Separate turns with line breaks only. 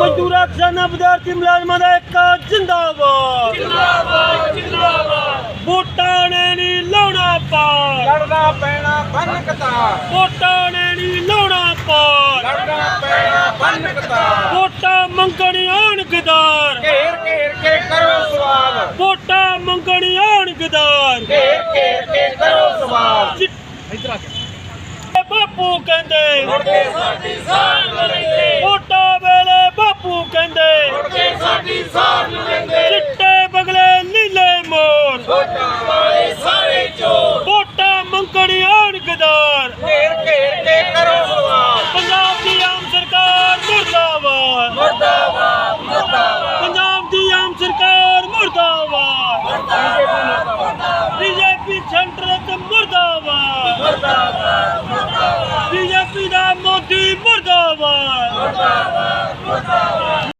ਮਜ਼ਦੂਰਾਂ ਕਿਸਾਨਾਂ ਵਿਦਿਆਰਥੀ ਮੁਲਾਜ਼ਮਾਂ ਦਾ ਇੱਕ ਜਿੰਦਾਬਾਦ।
ਜਿੰਦਾਬਾਦ ਜਿੰਦਾਬਾਦ।
ਵੋਟਾਂ ਨੇ ਨਹੀਂ ਲਾਉਣਾ ਪਾਰ।
ਲੜਨਾ ਪੈਣਾ ਬੰਨ ਕਤਾਰ।
ਵੋਟਾਂ ਨੇ ਨਹੀਂ ਲਾਉਣਾ ਪਾਰ।
ਲੜਨਾ ਪੈਣਾ ਬੰਨ ਕਤਾਰ।
ਵੋਟਾਂ ਮੰਗਣ ਆਣ ਗਦਾਰ।
ਘੇਰ ਘੇਰ ਕੇ ਕਰੋ ਸਵਾਲ।
ਵੋਟਾਂ ਮੰਗਣ ਆਣ ਗਦਾਰ।
ਘੇਰ ਘੇਰ ਕੇ ਕਰੋ ਸਵਾਲ।
ਬਾਪੂ ਕਹਿੰਦੇ
ਮੁੜ ਕੇ
ਸਾਡੀ ਵੋਟਾਂ ਵਾਲੇ ਸਾਰੇ ਚੋਰ
ਵੋਟਾਂ ਮੰਗਣ ਆਣ ਗਦਾਰ
ਘੇਰ ਘੇਰ ਕੇ ਕਰੋ ਸਵਾਲ।
ਪੰਜਾਬ ਦੀ ਆਮ ਸਰਕਾਰ ਮੁਰਦਾਬਾਦ।
ਮੁਰਦਾਬਾਦ ਮੁਰਦਾਬਾਦ।
ਪੰਜਾਬ ਦੀ ਆਮ ਸਰਕਾਰ ਮੁਰਦਾਬਾਦ। ਬੀਜੇਪੀ ਸੈਂਟਰ ਤੇ ਮੁਰਦਾਬਾਦ। ਬੀਜੇਪੀ ਦਾ ਮੋਦੀ ਮੁਰਦਾਬਾਦ।